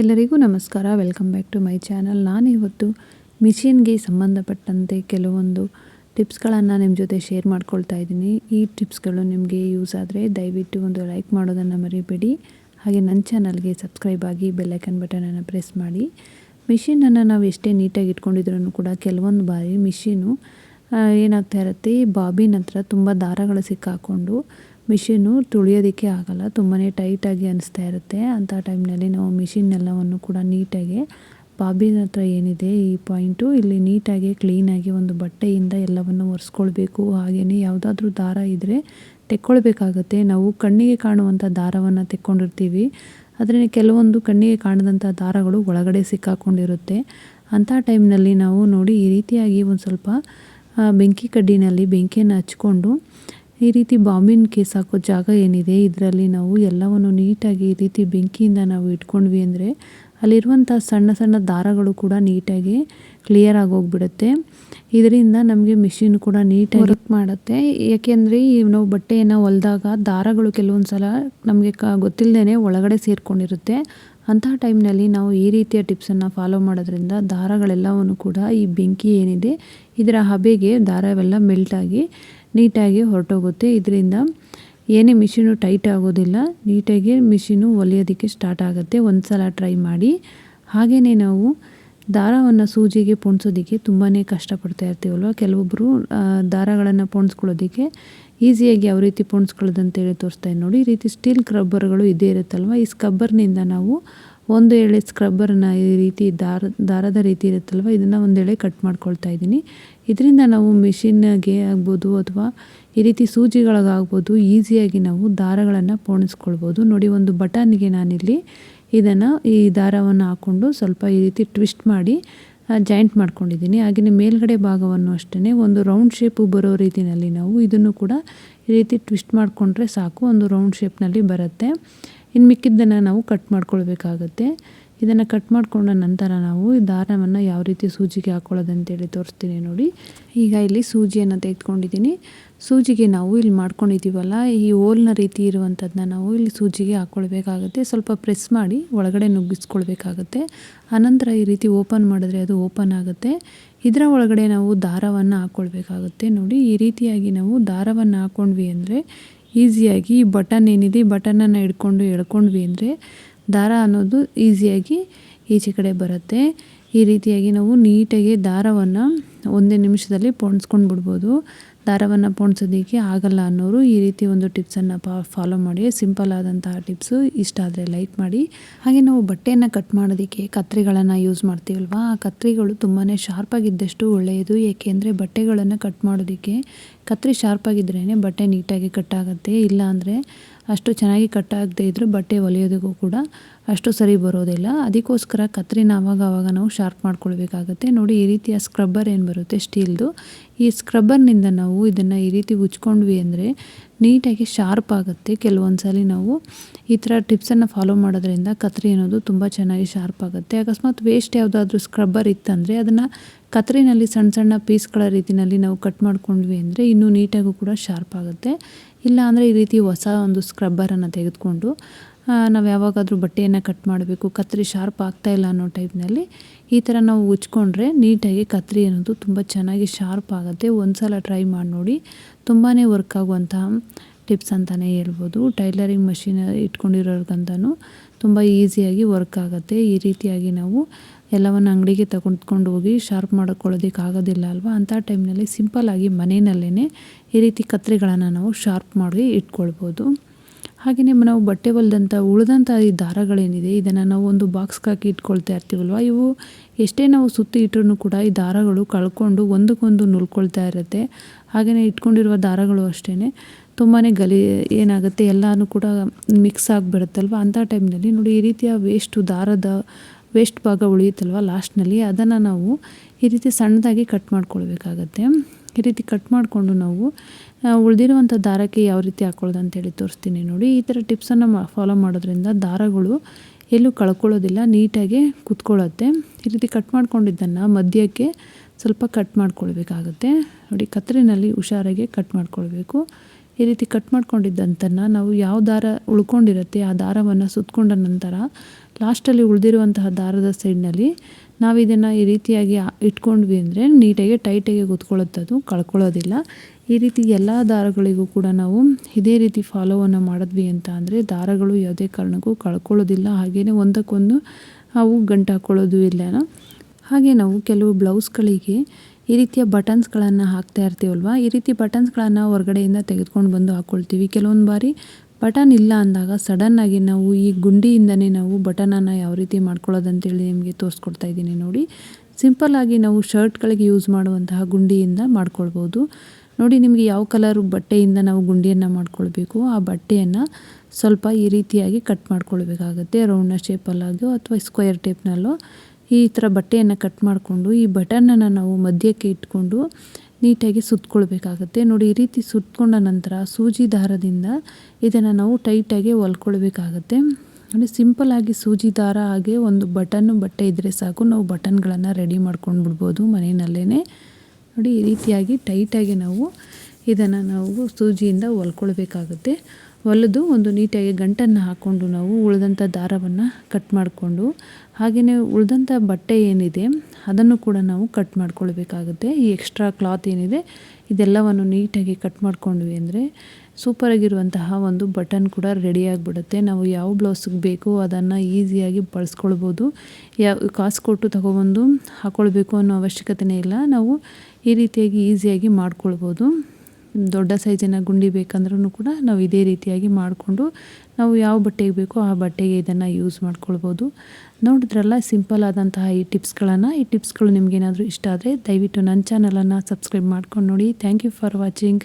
ಎಲ್ಲರಿಗೂ ನಮಸ್ಕಾರ. Welcome back to my channel ನಾನು ಇವತ್ತು ಮಿಷಿನ್ಗೆ ಸಂಬಂಧಪಟ್ಟಂತೆ ಕೆಲವೊಂದು ಟಿಪ್ಸ್ಗಳನ್ನು ನಿಮ್ಮ ಜೊತೆ ಶೇರ್ ಮಾಡ್ಕೊಳ್ತಾ ಇದ್ದೀನಿ. ಈ ಟಿಪ್ಸ್ಗಳು ನಿಮಗೆ ಯೂಸ್ ಆದರೆ ದಯವಿಟ್ಟು ಒಂದು ಲೈಕ್ ಮಾಡೋದನ್ನು ಮರಿಬೇಡಿ. ಹಾಗೆ ನನ್ನ ಚಾನಲ್ಗೆ ಸಬ್ಸ್ಕ್ರೈಬ್ ಆಗಿ ಬೆಲ್ಲೈಕನ್ ಬಟನನ್ನು ಪ್ರೆಸ್ ಮಾಡಿ. ಮಿಷಿನನ್ನು ನಾವು ಎಷ್ಟೇ ನೀಟಾಗಿ ಇಟ್ಕೊಂಡಿದ್ರೂ ಕೂಡ ಕೆಲವೊಂದು ಬಾರಿ ಮಿಷಿನು ಏನಾಗ್ತಾ ಇರುತ್ತೆ, ಬಾಬಿನ ಹತ್ರ ತುಂಬ ದಾರಗಳು ಸಿಕ್ಕಾಕೊಂಡು ಮಿಷಿನು ತುಳಿಯೋದಕ್ಕೆ ಆಗಲ್ಲ. ತುಂಬಾ ಟೈಟಾಗಿ ಅನಿಸ್ತಾ ಇರುತ್ತೆ. ಅಂಥ ಟೈಮ್ನಲ್ಲಿ ನಾವು ಮಿಷಿನ್ ಎಲ್ಲವನ್ನು ಕೂಡ ನೀಟಾಗಿ, ಬಾಬಿನ ಹತ್ರ ಏನಿದೆ ಈ ಪಾಯಿಂಟು, ಇಲ್ಲಿ ನೀಟಾಗಿ, ಕ್ಲೀನಾಗಿ ಒಂದು ಬಟ್ಟೆಯಿಂದ ಎಲ್ಲವನ್ನು ಒರೆಸ್ಕೊಳ್ಬೇಕು. ಹಾಗೆಯೇ ಯಾವುದಾದ್ರೂ ದಾರ ಇದ್ದರೆ ತೆಕ್ಕೊಳ್ಬೇಕಾಗತ್ತೆ. ನಾವು ಕಣ್ಣಿಗೆ ಕಾಣುವಂಥ ದಾರವನ್ನು ತೆಕ್ಕೊಂಡಿರ್ತೀವಿ. ಆದರೆ ಕೆಲವೊಂದು ಕಣ್ಣಿಗೆ ಕಾಣದಂಥ ದಾರಗಳು ಒಳಗಡೆ ಸಿಕ್ಕಾಕೊಂಡಿರುತ್ತೆ. ಅಂಥ ಟೈಮ್ನಲ್ಲಿ ನಾವು ನೋಡಿ ಈ ರೀತಿಯಾಗಿ ಒಂದು ಸ್ವಲ್ಪ ಬೆಂಕಿ ಕಡ್ಡಿನಲ್ಲಿ ಬೆಂಕಿಯನ್ನು ಹಚ್ಕೊಂಡು ಈ ರೀತಿ ಬಾಂಬಿನ ಕೇಸ್ ಹಾಕೋ ಜಾಗ ಏನಿದೆ? ಇದರಲ್ಲಿ ನಾವು ಎಲ್ಲವನ್ನು ನೀಟಾಗಿ ಈ ರೀತಿ ಬೆಂಕಿಯಿಂದ ನಾವು ಇಟ್ಕೊಂಡ್ವಿ ಅಂದರೆ ಅಲ್ಲಿರುವಂಥ ಸಣ್ಣ ಸಣ್ಣ ದಾರಗಳು ಕೂಡ ನೀಟಾಗಿ ಕ್ಲಿಯರ್ ಆಗಿ ಹೋಗ್ಬಿಡುತ್ತೆ. ಇದರಿಂದ ನಮಗೆ ಮಿಷಿನ್ ಕೂಡ ನೀಟಾಗಿ ವರ್ಕ್ ಮಾಡುತ್ತೆ. ಏಕೆಂದರೆ ಈ ನಾವು ಬಟ್ಟೆಯನ್ನು ಹೊಲಿದಾಗ ದಾರಗಳು ಕೆಲವೊಂದು ಸಲ ನಮಗೆ ಕ ಗೊತ್ತಿಲ್ಲದೇ ಒಳಗಡೆ ಸೇರಿಕೊಂಡಿರುತ್ತೆ. ಅಂತಹ ಟೈಮ್ನಲ್ಲಿ ನಾವು ಈ ರೀತಿಯ ಟಿಪ್ಸನ್ನು ಫಾಲೋ ಮಾಡೋದ್ರಿಂದ ದಾರಗಳೆಲ್ಲವನ್ನು ಕೂಡ ಈ ಬೆಂಕಿ ಏನಿದೆ, ಇದರ ಹಬೆಗೆ ದಾರವೆಲ್ಲ ಮೆಲ್ಟಾಗಿ ನೀಟಾಗಿ ಹೊರಟೋಗುತ್ತೆ. ಇದರಿಂದ ಏನೇ ಮಿಷಿನು ಟೈಟ್ ಆಗೋದಿಲ್ಲ. ನೀಟಾಗಿ ಮಿಷಿನು ಹೊಲಿಯೋದಕ್ಕೆ ಸ್ಟಾರ್ಟ್ ಆಗುತ್ತೆ. ಒಂದು ಸಲ ಟ್ರೈ ಮಾಡಿ. ಹಾಗೆಯೇ ನಾವು ದಾರವನ್ನು ಸೂಜಿಗೆ ಪೊಣ್ಸೋದಕ್ಕೆ ತುಂಬಾ ಕಷ್ಟಪಡ್ತಾ ಇರ್ತೀವಲ್ವ? ಕೆಲವೊಬ್ಬರು ದಾರಗಳನ್ನು ಪೊಣ್ಸ್ಕೊಳ್ಳೋದಕ್ಕೆ ಈಸಿಯಾಗಿ ಯಾವ ರೀತಿ ಪೊಣ್ಸ್ಕೊಳ್ಳೋದಂತೇಳಿ ತೋರಿಸ್ತಾ ನೋಡಿ. ಈ ರೀತಿ ಸ್ಟೀಲ್ ಸ್ಕ್ರಬ್ಬರ್ಗಳು ಇದೇ ಇರುತ್ತಲ್ವ? ಈ ಸ್ಕ್ರಬ್ಬರ್ನಿಂದ ನಾವು ಒಂದು ಎಳೆ ಸ್ಕ್ರಬ್ಬರನ್ನ ಈ ರೀತಿ ದಾರ, ದಾರದ ರೀತಿ ಇರುತ್ತಲ್ವ? ಇದನ್ನು ಒಂದು ವೇಳೆ ಕಟ್ ಮಾಡ್ಕೊಳ್ತಾ ಇದ್ದೀನಿ. ಇದರಿಂದ ನಾವು ಮಿಷಿನ್ಗೆ ಆಗ್ಬೋದು ಅಥವಾ ಈ ರೀತಿ ಸೂಜಿಗಳಿಗಾಗ್ಬೋದು ಈಸಿಯಾಗಿ ನಾವು ದಾರಗಳನ್ನು ಪೋಣಿಸ್ಕೊಳ್ಬೋದು. ನೋಡಿ, ಒಂದು ಬಟನ್ಗೆ ನಾನಿಲ್ಲಿ ಇದನ್ನು, ಈ ದಾರವನ್ನು ಹಾಕ್ಕೊಂಡು ಸ್ವಲ್ಪ ಈ ರೀತಿ ಟ್ವಿಸ್ಟ್ ಮಾಡಿ ಜಾಯಿಂಟ್ ಮಾಡ್ಕೊಂಡಿದ್ದೀನಿ. ಹಾಗೆಯೇ ಮೇಲ್ಗಡೆ ಭಾಗವನ್ನು ಅಷ್ಟೇ ಒಂದು ರೌಂಡ್ ಶೇಪು ಬರೋ ರೀತಿಯಲ್ಲಿ ನಾವು ಇದನ್ನು ಕೂಡ ಈ ರೀತಿ ಟ್ವಿಸ್ಟ್ ಮಾಡಿಕೊಂಡ್ರೆ ಸಾಕು. ಒಂದು ರೌಂಡ್ ಶೇಪ್ನಲ್ಲಿ ಬರುತ್ತೆ. ಇನ್ನು ಮಿಕ್ಕಿದ್ದನ್ನು ನಾವು ಕಟ್ ಮಾಡ್ಕೊಳ್ಬೇಕಾಗತ್ತೆ. ಇದನ್ನು ಕಟ್ ಮಾಡಿಕೊಂಡ ನಂತರ ನಾವು ಈ ದಾರವನ್ನು ಯಾವ ರೀತಿ ಸೂಜಿಗೆ ಹಾಕ್ಕೊಳ್ಳೋದಂತೇಳಿ ತೋರಿಸ್ತೀನಿ ನೋಡಿ. ಈಗ ಇಲ್ಲಿ ಸೂಜಿಯನ್ನು ತೆಗೆದುಕೊಂಡಿದ್ದೀನಿ. ಸೂಜಿಗೆ ನಾವು ಇಲ್ಲಿ ಮಾಡ್ಕೊಂಡಿದ್ದೀವಲ್ಲ, ಈ ಹೋಲ್ನ ರೀತಿ ಇರುವಂಥದ್ದನ್ನ ನಾವು ಇಲ್ಲಿ ಸೂಜಿಗೆ ಹಾಕ್ಕೊಳ್ಬೇಕಾಗುತ್ತೆ ಸ್ವಲ್ಪ ಪ್ರೆಸ್ ಮಾಡಿ ಒಳಗಡೆ ನುಗ್ಗಿಸ್ಕೊಳ್ಬೇಕಾಗತ್ತೆ. ಆನಂತರ ಈ ರೀತಿ ಓಪನ್ ಮಾಡಿದ್ರೆ ಅದು ಓಪನ್ ಆಗುತ್ತೆ. ಇದರ ಒಳಗಡೆ ನಾವು ದಾರವನ್ನು ಹಾಕ್ಕೊಳ್ಬೇಕಾಗುತ್ತೆ ನೋಡಿ. ಈ ರೀತಿಯಾಗಿ ನಾವು ದಾರವನ್ನು ಹಾಕ್ಕೊಂಡ್ವಿ ಅಂದರೆ ಈಸಿಯಾಗಿ ಈ ಬಟನ್ ಏನಿದೆ, ಬಟನನ್ನು ಹಿಡ್ಕೊಂಡು ಎಳ್ಕೊಂಡ್ವಿ ಅಂದರೆ ದಾರ ಅನ್ನೋದು ಈಸಿಯಾಗಿ ಈಚೆ ಕಡೆ ಬರುತ್ತೆ. ಈ ರೀತಿಯಾಗಿ ನಾವು ನೀಟಾಗಿ ದಾರವನ್ನು ಒಂದೇ ನಿಮಿಷದಲ್ಲಿ ಪೋಣಿಸ್ಕೊಂಡು ಬಿಡ್ಬೋದು. ದಾರವನ್ನು ಪೋಣಿಸೋದಕ್ಕೆ ಆಗಲ್ಲ ಅನ್ನೋರು ಈ ರೀತಿ ಒಂದು ಟಿಪ್ಸನ್ನು ಪಾ ಫಾಲೋ ಮಾಡಿ. ಸಿಂಪಲ್ ಆದಂತಹ ಟಿಪ್ಸು ಇಷ್ಟ ಆದರೆ ಲೈಕ್ ಮಾಡಿ. ಹಾಗೆ ನಾವು ಬಟ್ಟೆಯನ್ನು ಕಟ್ ಮಾಡೋದಕ್ಕೆ ಕತ್ರಿಗಳನ್ನು ಯೂಸ್ ಮಾಡ್ತೀವಲ್ವ? ಆ ಕತ್ರಿಗಳು ತುಂಬಾ ಶಾರ್ಪಾಗಿದ್ದಷ್ಟು ಒಳ್ಳೆಯದು. ಏಕೆಂದರೆ ಬಟ್ಟೆಗಳನ್ನು ಕಟ್ ಮಾಡೋದಕ್ಕೆ ಕತ್ರಿ ಶಾರ್ಪಾಗಿದ್ರೇ ಬಟ್ಟೆ ನೀಟಾಗಿ ಕಟ್ ಆಗುತ್ತೆ ಇಲ್ಲ ಅಂದರೆ ಅಷ್ಟು ಚೆನ್ನಾಗಿ ಕಟ್ ಆಗದೆ ಇದ್ದರೂ ಬಟ್ಟೆ ಹೊಲಿಯೋದಕ್ಕೂ ಕೂಡ ಅಷ್ಟು ಸರಿ ಬರೋದಿಲ್ಲ. ಅದಕ್ಕೋಸ್ಕರ ಕತ್ರಿನ ಆವಾಗ ಆವಾಗ ನಾವು ಶಾರ್ಪ್ ಮಾಡ್ಕೊಳ್ಬೇಕಾಗತ್ತೆ. ನೋಡಿ, ಈ ರೀತಿಯ ಸ್ಕ್ರಬ್ಬರ್ ಏನು ಬರುತ್ತೆ ಸ್ಟೀಲ್ದು? ಈ ಸ್ಕ್ರಬ್ಬರ್ನಿಂದ ನಾವು ಇದನ್ನು ಈ ರೀತಿ ಉಚ್ಕೊಂಡ್ವಿ ಅಂದರೆ ನೀಟಾಗಿ ಶಾರ್ಪ್ ಆಗುತ್ತೆ. ಕೆಲವೊಂದು ಸಲ ನಾವು ಈ ಥರ ಟಿಪ್ಸನ್ನು ಫಾಲೋ ಮಾಡೋದ್ರಿಂದ ಕತ್ರಿ ಅನ್ನೋದು ತುಂಬ ಚೆನ್ನಾಗಿ ಶಾರ್ಪ್ ಆಗುತ್ತೆ. ಅಕಸ್ಮಾತ್ ವೇಸ್ಟ್ ಯಾವುದಾದ್ರೂ ಸ್ಕ್ರಬ್ಬರ್ ಇತ್ತಂದರೆ ಅದನ್ನು ಕತ್ರಿನಲ್ಲಿ ಸಣ್ಣ ಸಣ್ಣ ಪೀಸ್ಗಳ ರೀತಿಯಲ್ಲಿ ನಾವು ಕಟ್ ಮಾಡ್ಕೊಂಡ್ವಿ ಅಂದರೆ ಇನ್ನೂ ನೀಟಾಗೂ ಕೂಡ ಶಾರ್ಪ್ ಆಗುತ್ತೆ. ಇಲ್ಲ ಅಂದರೆ ಈ ರೀತಿ ಹೊಸ ಒಂದು ಸ್ಕ್ರಬ್ಬರನ್ನು ತೆಗೆದುಕೊಂಡು ನಾವು ಯಾವಾಗಾದರೂ ಬಟ್ಟೆಯನ್ನು ಕಟ್ ಮಾಡಬೇಕು ಕತ್ತರಿ ಶಾರ್ಪ್ ಆಗ್ತಾಯಿಲ್ಲ ಅನ್ನೋ ಟೈಪ್ನಲ್ಲಿ ಈ ಥರ ನಾವು ಉಚ್ಕೊಂಡ್ರೆ ನೀಟಾಗಿ ಕತ್ತರಿ ಅನ್ನೋದು ತುಂಬ ಚೆನ್ನಾಗಿ ಶಾರ್ಪ್ ಆಗುತ್ತೆ. ಒಂದು ಸಲ ಟ್ರೈ ಮಾಡಿ ನೋಡಿ ತುಂಬಾ ವರ್ಕ್ ಆಗುವಂತಹ ಟಿಪ್ಸ್ ಅಂತಲೇ ಹೇಳ್ಬೋದು. ಟೈಲರಿಂಗ್ ಮಷಿನ್ ಇಟ್ಕೊಂಡಿರೋರ್ಗಂತೂ ತುಂಬ ಈಸಿಯಾಗಿ ವರ್ಕ್ ಆಗುತ್ತೆ. ಈ ರೀತಿಯಾಗಿ ನಾವು ಎಲ್ಲವನ್ನು ಅಂಗಡಿಗೆ ತಗೊಂಡ್ಕೊಂಡು ಹೋಗಿ ಶಾರ್ಪ್ ಮಾಡ್ಕೊಳ್ಳೋದಕ್ಕೆ ಆಗೋದಿಲ್ಲ ಅಲ್ವಾ? ಅಂಥ ಟೈಮ್ನಲ್ಲಿ ಸಿಂಪಲ್ಲಾಗಿ ಮನೆಯಲ್ಲೇ ಈ ರೀತಿ ಕತ್ರಿಗಳನ್ನು ನಾವು ಶಾರ್ಪ್ ಮಾಡಿ ಇಟ್ಕೊಳ್ಬೋದು. ಹಾಗೆಯೇ ನಾವು ಬಟ್ಟೆ ಹೊಲ್ದಂಥ, ಉಳಿದಂಥ ಈ ದಾರಗಳೇನಿದೆ, ಇದನ್ನು ನಾವು ಒಂದು ಬಾಕ್ಸ್ಗೆ ಹಾಕಿ ಇಟ್ಕೊಳ್ತಾ ಇರ್ತೀವಲ್ವ? ಇವು ಎಷ್ಟೇ ನಾವು ಸುತ್ತಿ ಇಟ್ಟರೂ ಕೂಡ ಈ ದಾರಗಳು ಕಳ್ಕೊಂಡು ಒಂದಕ್ಕೊಂದು ನುಲ್ಕೊಳ್ತಾ ಇರುತ್ತೆ. ಹಾಗೆಯೇ ಇಟ್ಕೊಂಡಿರುವ ದಾರಗಳು ಅಷ್ಟೇ ತುಂಬಾ ಗಲಿ, ಏನಾಗುತ್ತೆ, ಎಲ್ಲನೂ ಕೂಡ ಮಿಕ್ಸ್ ಆಗಿಬಿಡುತ್ತಲ್ವ? ಅಂಥ ಟೈಮ್ನಲ್ಲಿ ನೋಡಿ, ಈ ರೀತಿಯ ವೇಸ್ಟು ದಾರದ ವೇಸ್ಟ್ ಭಾಗ ಉಳಿಯುತ್ತಲ್ವ ಲಾಸ್ಟ್ನಲ್ಲಿ? ಅದನ್ನು ನಾವು ಈ ರೀತಿ ಸಣ್ಣದಾಗಿ ಕಟ್ ಮಾಡ್ಕೊಳ್ಬೇಕಾಗತ್ತೆ. ಈ ರೀತಿ ಕಟ್ ಮಾಡಿಕೊಂಡು ನಾವು ಉಳಿದಿರುವಂಥ ದಾರಕ್ಕೆ ಯಾವ ರೀತಿ ಹಾಕ್ಕೊಳ್ಳೋದು ಅಂತೇಳಿ ತೋರಿಸ್ತೀನಿ ನೋಡಿ. ಈ ಥರ ಟಿಪ್ಸನ್ನು ಫಾಲೋ ಮಾಡೋದ್ರಿಂದ ದಾರಗಳು ಎಲ್ಲೂ ಕಳ್ಕೊಳ್ಳೋದಿಲ್ಲ, ನೀಟಾಗಿ ಕುತ್ಕೊಳ್ಳುತ್ತೆ. ಈ ರೀತಿ ಕಟ್ ಮಾಡ್ಕೊಂಡಿದ್ದನ್ನು ಮಧ್ಯಕ್ಕೆ ಸ್ವಲ್ಪ ಕಟ್ ಮಾಡ್ಕೊಳ್ಬೇಕಾಗುತ್ತೆ. ನೋಡಿ ಕತ್ತರಿನಲ್ಲಿ ಹುಷಾರಾಗಿ ಕಟ್ ಮಾಡ್ಕೊಳ್ಬೇಕು. ಈ ರೀತಿ ಕಟ್ ಮಾಡ್ಕೊಂಡಿದ್ದಂತನ್ನು ನಾವು ಯಾವ ದಾರ ಉಳ್ಕೊಂಡಿರುತ್ತೆ, ಆ ದಾರವನ್ನು ಸುತ್ತಕೊಂಡ ನಂತರ ಲಾಸ್ಟಲ್ಲಿ ಉಳಿದಿರುವಂತಹ ದಾರದ ಸೈಡ್ನಲ್ಲಿ ನಾವು ಇದನ್ನು ಈ ರೀತಿಯಾಗಿ ಇಟ್ಕೊಂಡ್ವಿ ಅಂದರೆ ನೀಟಾಗಿ ಟೈಟಾಗಿ ಕೂತ್ಕೊಳ್ಳುತ್ತೆ ಅದು ಕಳ್ಕೊಳ್ಳೋದಿಲ್ಲ. ಈ ರೀತಿ ಎಲ್ಲ ದಾರಗಳಿಗೂ ಕೂಡ ನಾವು ಇದೇ ರೀತಿ ಫಾಲೋವನ್ನು ಮಾಡಿದ್ವಿ ಅಂತ ಅಂದರೆ ದಾರಗಳು ಯಾವುದೇ ಕಾರಣಕ್ಕೂ ಕಳ್ಕೊಳ್ಳೋದಿಲ್ಲ. ಹಾಗೆಯೇ ಒಂದಕ್ಕೊಂದು ಅವು ಗಂಟು ಹಾಕ್ಕೊಳ್ಳೋದು ಇಲ್ಲ. ಹಾಗೆ ನಾವು ಕೆಲವು ಬ್ಲೌಸ್ಗಳಿಗೆ ಈ ರೀತಿಯ ಬಟನ್ಸ್ಗಳನ್ನು ಹಾಕ್ತಾ ಇರ್ತೀವಲ್ವ? ಈ ರೀತಿ ಬಟನ್ಸ್ಗಳನ್ನು ಹೊರಗಡೆಯಿಂದ ತೆಗೆದುಕೊಂಡು ಬಂದು ಹಾಕ್ಕೊಳ್ತೀವಿ ಕೆಲವೊಂದು ಬಾರಿ ಬಟನ್ ಇಲ್ಲ ಅಂದಾಗ ಸಡನ್ನಾಗಿ ನಾವು ಈ ಗುಂಡಿಯಿಂದನೇ ನಾವು ಬಟನನ್ನು ಯಾವ ರೀತಿ ಮಾಡ್ಕೊಳ್ಳೋದು ಅಂತೇಳಿ ನಿಮಗೆ ತೋರಿಸ್ಕೊಡ್ತಾ ಇದ್ದೀನಿ ನೋಡಿ. ಸಿಂಪಲ್ಲಾಗಿ ನಾವು ಶರ್ಟ್ಗಳಿಗೆ ಯೂಸ್ ಮಾಡುವಂತಹ ಗುಂಡಿಯಿಂದ ಮಾಡ್ಕೊಳ್ಬೋದು. ನೋಡಿ ನಿಮಗೆ ಯಾವ ಕಲರ್ ಬಟ್ಟೆಯಿಂದ ನಾವು ಗುಂಡಿಯನ್ನು ಮಾಡ್ಕೊಳ್ಬೇಕು, ಆ ಬಟ್ಟೆಯನ್ನು ಸ್ವಲ್ಪ ಈ ರೀತಿಯಾಗಿ ಕಟ್ ಮಾಡ್ಕೊಳ್ಬೇಕಾಗತ್ತೆ ರೌಂಡ್ನ ಶೇಪಲ್ಲಾಗೋ ಅಥವಾ ಸ್ಕ್ವೇರ್ ಟೇಪ್ನಲ್ಲೋ ಈ ಥರ ಬಟ್ಟೆಯನ್ನು ಕಟ್ ಮಾಡಿಕೊಂಡು ಈ ಬಟನನ್ನು ನಾವು ಮಧ್ಯಕ್ಕೆ ಇಟ್ಕೊಂಡು ನೀಟಾಗಿ ಸುತ್ಕೊಳ್ಬೇಕಾಗತ್ತೆ. ನೋಡಿ, ಈ ರೀತಿ ಸುತ್ತಕೊಂಡ ನಂತರ ಸೂಜಿ ದಾರದಿಂದ ಇದನ್ನು ನಾವು ಟೈಟಾಗಿ ಹೊಲ್ಕೊಳ್ಬೇಕಾಗತ್ತೆ. ನೋಡಿ ಸಿಂಪಲಾಗಿ ಸೂಜಿ ದಾರ ಹಾಗೆ ಒಂದು ಬಟನ್ನು ಬಟ್ಟೆ ಇದ್ದರೆ ಸಾಕು. ನಾವು ಬಟನ್ಗಳನ್ನು ರೆಡಿ ಮಾಡ್ಕೊಂಡು ಬಿಡ್ಬೋದು ಮನೆಯಲ್ಲೇ. ನೋಡಿ, ಈ ರೀತಿಯಾಗಿ ಟೈಟಾಗಿ ನಾವು ಇದನ್ನು ನಾವು ಸೂಜಿಯಿಂದ ಹೊಲ್ಕೊಳ್ಬೇಕಾಗುತ್ತೆ. ಹೊಲಿದು ಒಂದು ನೀಟಾಗಿ ಗಂಟನ್ನು ಹಾಕ್ಕೊಂಡು ನಾವು ಉಳಿದಂಥ ದಾರವನ್ನು ಕಟ್ ಮಾಡಿಕೊಂಡು, ಹಾಗೆಯೇ ಉಳಿದಂಥ ಬಟ್ಟೆ ಏನಿದೆ ಅದನ್ನು ಕೂಡ ನಾವು ಕಟ್ ಮಾಡ್ಕೊಳ್ಬೇಕಾಗುತ್ತೆ. ಈ ಎಕ್ಸ್ಟ್ರಾ ಕ್ಲಾತ್ ಏನಿದೆ ಇದೆಲ್ಲವನ್ನು ನೀಟಾಗಿ ಕಟ್ ಮಾಡ್ಕೊಂಡ್ವಿ ಅಂದರೆ ಸೂಪರಾಗಿರುವಂತಹ ಒಂದು ಬಟನ್ ಕೂಡ ರೆಡಿಯಾಗಿಬಿಡುತ್ತೆ. ನಾವು ಯಾವ ಬ್ಲೌಸ್ಗೆ ಬೇಕೋ ಅದನ್ನು ಈಸಿಯಾಗಿ ಬಳಸ್ಕೊಳ್ಬೋದು. ಯಾವ ಕಾಸು ಕೊಟ್ಟು ತಗೊಬಂದು ಹಾಕ್ಕೊಳ್ಬೇಕು ಅನ್ನೋ ಅವಶ್ಯಕತೆನೇ ಇಲ್ಲ. ನಾವು ಈ ರೀತಿಯಾಗಿ ಈಸಿಯಾಗಿ ಮಾಡ್ಕೊಳ್ಬೋದು. ದೊಡ್ಡ ಸೈಜಿನ ಗುಂಡಿ ಬೇಕಂದ್ರೂ ಕೂಡ ನಾವು ಇದೇ ರೀತಿಯಾಗಿ ಮಾಡಿಕೊಂಡು ನಾವು ಯಾವ ಬಟ್ಟೆಗೆ ಬೇಕೋ ಆ ಬಟ್ಟೆಗೆ ಇದನ್ನು ಯೂಸ್ ಮಾಡ್ಕೊಳ್ಬೋದು. ನೋಡಿದ್ರಲ್ಲ, ಸಿಂಪಲ್ ಆದಂತಹ ಈ ಟಿಪ್ಸ್ಗಳನ್ನು. ಈ ಟಿಪ್ಸ್ಗಳು ನಿಮಗೇನಾದರೂ ಇಷ್ಟ ಆದರೆ ದಯವಿಟ್ಟು ನನ್ನ ಚಾನಲನ್ನು ಸಬ್ಸ್ಕ್ರೈಬ್ ಮಾಡ್ಕೊಂಡು ನೋಡಿ. Thank you for watching.